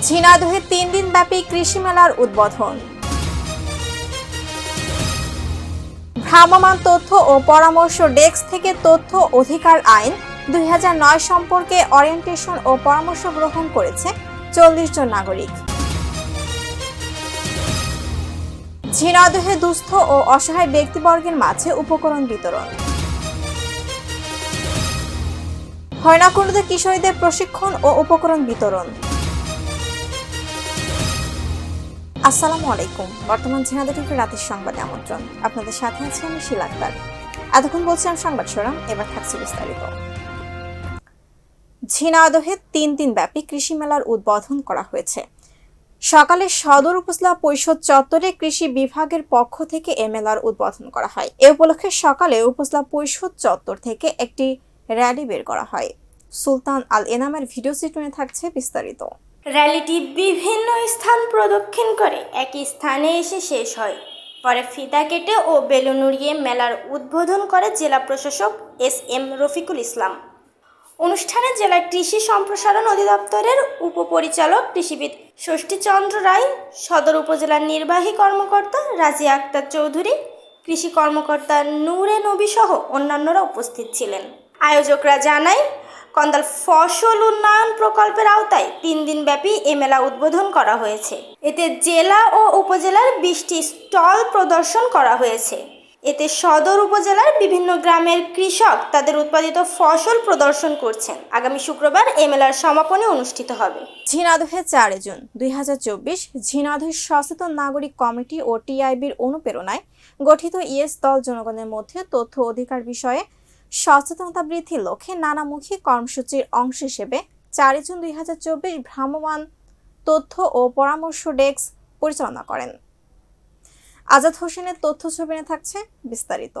ঝিনাইদহে তিন দিন ব্যাপী কৃষি মেলার উদ্বোধন। ভ্রাম্যমাণ তথ্য ও পরামর্শ ডেস্ক থেকে তথ্য অধিকার আইন দুই হাজার নয় সম্পর্কে অরিয়েন্টেশন ও পরামর্শ গ্রহণ করেছে চল্লিশ জন নাগরিক। ঝিনাইদহে দুস্থ ও অসহায় ব্যক্তিবর্গের মাঝে উপকরণ বিতরণ। হয়নাকুণ্ডতে কিশোরীদের প্রশিক্ষণ ও উপকরণ বিতরণ। আসসালামু আলাইকুম। বর্তমান ঝিনাইদহ টিভির রাতের সংবাদে আমন্ত্রণ। আপনাদের সাথে আছি আমি শিলা আক্তার। এতক্ষণ বলছিলাম সংবাদ শিরোনাম, এবার থাকছে বিস্তারিত। ঝিনাদহে তিন দিন ব্যাপী কৃষি মেলার উদ্বোধন করা হয়েছে। সকালে সদর উপজেলা পরিষদ চত্বরে কৃষি বিভাগের পক্ষ থেকে এ মেলার উদ্বোধন করা হয়। এ উপলক্ষে সকালে উপজেলা পরিষদ চত্বর থেকে একটি র্যালি বের করা হয়। সুলতান আল এনামের ভিডিও চিত্রণে থাকছে বিস্তারিত। র্যালিটি বিভিন্ন স্থান প্রদক্ষিণ করে। একই স্থানে এসে শেষ হয়। পরে ফিতা কেটে ও বেলুন উড়িয়ে মেলার উদ্বোধন করে জেলা প্রশাসক এস এম রফিকুল ইসলাম। অনুষ্ঠানে জেলা কৃষি সম্প্রসারণ অধিদপ্তরের উপপরিচালক কৃষিবিদ ষষ্ঠীচন্দ্র রায়, সদর উপজেলার নির্বাহী কর্মকর্তা রাজিয়া আক্তার চৌধুরী, কৃষি কর্মকর্তা নূরে নবী সহ অন্যান্যরা উপস্থিত ছিলেন। আয়োজকরা জানায় কন্দাল ফসল উন্নয়ন প্রকল্পের আওতায় তিন দিনব্যাপী এ মেলা উদ্বোধন করা হয়েছে। এতে জেলা ও উপজেলার বিশটি স্টল প্রদর্শন করা হয়েছে। এতে সদর উপজেলার বিভিন্ন গ্রামের কৃষক তাদের উৎপাদিত ফসল প্রদর্শন করছেন। আগামী শুক্রবার এ মেলার সমাপনী অনুষ্ঠিত হবে। ঝিনাদহে চার জুন দুই হাজার চব্বিশ ঝিনাদহ সচেতন নাগরিক কমিটি ও টিআইবির অনুপ্রেরণায় গঠিত ইএস দল জনগণের মধ্যে তথ্য অধিকার বিষয়ে সচেতনতা বৃদ্ধির লক্ষ্যে নানামুখী কর্মসূচির অংশ হিসেবে চারে জুন দুই হাজার চব্বিশ ভ্রাম্যমাণ তথ্য ও পরামর্শ ডেস্ক পরিচালনা করেন। আজাদ হোসেনের তথ্য ছবিনে থাকছে বিস্তারিত।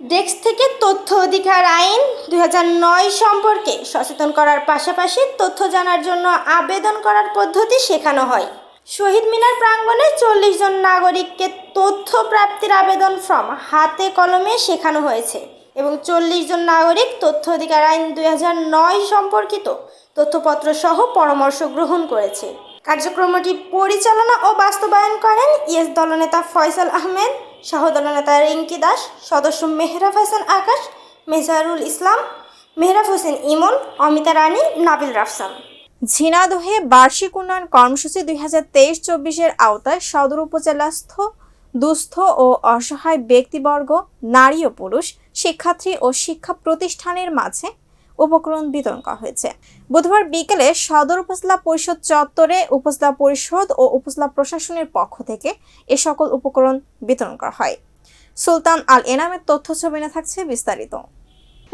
ডেস্ক থেকে তথ্য, অধিকার, আইন দু হাজার নয় সম্পর্কে সচেতন করার পাশাপাশি তথ্য জানার জন্য আবেদন করার পদ্ধতি শেখানো হয়। শহীদ মিনার প্রাঙ্গণে চল্লিশ জন নাগরিককে তথ্য প্রাপ্তির আবেদন ফর্ম হাতে কলমে শেখানো হয়েছে। এবং চল্লিশ জন নাগরিক তথ্য অধিকার আইন দুই হাজার নয় সম্পর্কিত তথ্যপত্র সহ পরামর্শ গ্রহণ করেছে। কার্যক্রমটি পরিচালনা ও বাস্তবায়ন করেন ইয়েস দলনেতা ফয়সাল আহমেদ, সহ দলনেতা রিঙ্কি দাস, সদস্য মেহরাব হাসান আকাশ, মেজারুল ইসলাম, মেহরাব হোসেন ইমন, অমিতা রানী, নাবিল রাফসান। ঝিনাদহে বার্ষিক উন্নয়ন কর্মসূচি দুই হাজার তেইশ চব্বিশের আওতায় সদর উপজেলাস্থ দুস্থ ও অসহায় ব্যক্তিবর্গ, নারী ও পুরুষ শিক্ষার্থী ও শিক্ষা প্রতিষ্ঠানের মাঝে উপকরণ বিতরণ করা হয়েছে। বুধবার বিকেলে সদর উপজেলা পরিষদ চত্বরে উপজেলা পরিষদ ও উপজেলা প্রশাসনের পক্ষ থেকে এ সকল উপকরণ বিতরণ করা হয়। সুলতান আল এনামের তথ্য ছবিনে থাকছে বিস্তারিত।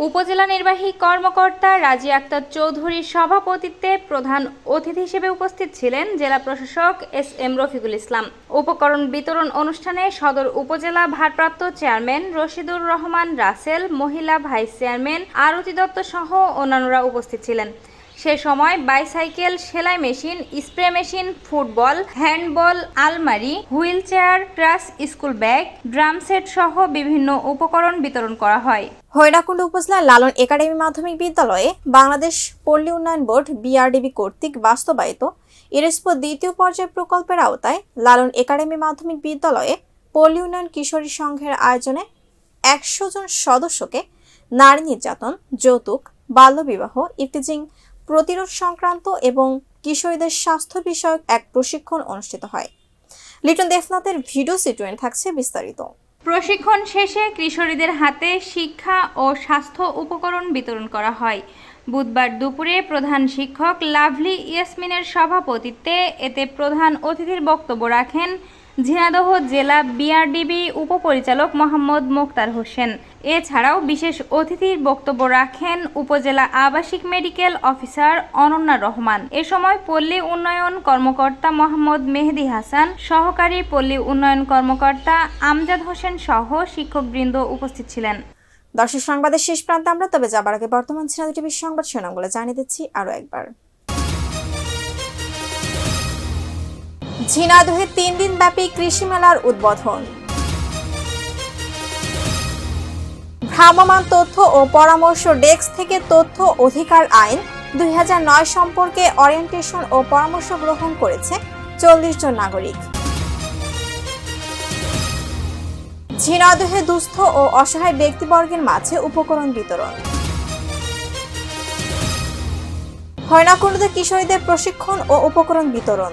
উপজেলা নির্বাহী কর্মকর্তা রাজি আক্তার চৌধুরীর সভাপতিত্বে প্রধান অতিথি হিসেবে উপস্থিত ছিলেন জেলা প্রশাসক এস এম রফিকুল ইসলাম। উপকরণ বিতরণ অনুষ্ঠানে সদর উপজেলা ভারপ্রাপ্ত চেয়ারম্যান রশিদুর রহমান, রাসেল, মহিলা ভাইস চেয়ারম্যান, আরতি দত্ত সহ অন্যান্যরা উপস্থিত ছিলেন। সে সময় বাইসাইকেল, সেলাই machine, spray machine, football, handball, আলমারি হুইল চেয়ার ক্রাস স্কুল ব্যাগ, ড্রাম সেট সহ বিভিন্ন উপকরণ বিতরণ করা হয়। হৈরাকুণ্ড উপজেলার লালন একাডেমি মাধ্যমিক বিদ্যালয়ে বাংলাদেশ পল্লী উন্নয়ন বোর্ড বিআরডিবি কর্তৃক বাস্তবায়িত ইরেসপো দ্বিতীয় পর্যায় প্রকল্পের আওতায় লালন একাডেমি মাধ্যমিক বিদ্যালয়ে পল্লী উন্নয়ন কিশোরী সংঘের আয়োজনে একশো জন সদস্যকে নারী নির্যাতন, যৌতুক, বাল্যবিবাহ, ইফতিজিং প্রতিরোধ সংক্রান্ত এবং কিশোরীদের স্বাস্থ্য বিষয়ক এক প্রশিক্ষণ অনুষ্ঠিত হয়। লিটন দেবনাথের ভিডিও সিটুয়েন্ট থাকছে বিস্তারিত। প্রশিক্ষণ শেষে কিশোরীদের হাতে শিক্ষা ও স্বাস্থ্য উপকরণ বিতরণ করা হয়। বুধবার দুপুরে প্রধান শিক্ষক লাভলি ইয়াসমিনের সভাপতিত্বে এতে প্রধান অতিথির বক্তব্য রাখেন ঝিনাদহ জেলা বিআরডিবি উপপরিচালক মোহাম্মদ মোক্তার হোসেন। এছাড়াও বিশেষ অতিথির বক্তব্য রাখেন উপজেলা আবাসিক মেডিকেল অফিসার অনন্যা রহমান। এ সময় পল্লী উন্নয়ন কর্মকর্তা মোহাম্মদ মেহেদি হাসান, সহকারী পল্লী উন্নয়ন কর্মকর্তা আমজাদ হোসেন সহ শিক্ষকবৃন্দ উপস্থিত ছিলেন। দর্শক সংবাদের শেষ প্রান্তে আমরা তবে যাবার আগে বর্তমান চ্যানেল টিভির সংবাদ শিরোনামগুলো জানিয়ে দিচ্ছি আরও একবার। ঝিনাইদহে তিন দিন ব্যাপী কৃষি মেলার উদ্বোধন। ভ্রাম্যমান তথ্য ও পরামর্শ ডেস্ক থেকে তথ্য অধিকার আইন দুই হাজার নয় সম্পর্কে অরিয়েন্টেশন ও পরামর্শ গ্রহণ করেছে চল্লিশ জন নাগরিক। ঝিনাইদহে দুস্থ ও অসহায় ব্যক্তিবর্গের মাঝে উপকরণ বিতরণ। হয়নাকুণ্ডতে কিশোরীদের প্রশিক্ষণ ও উপকরণ বিতরণ।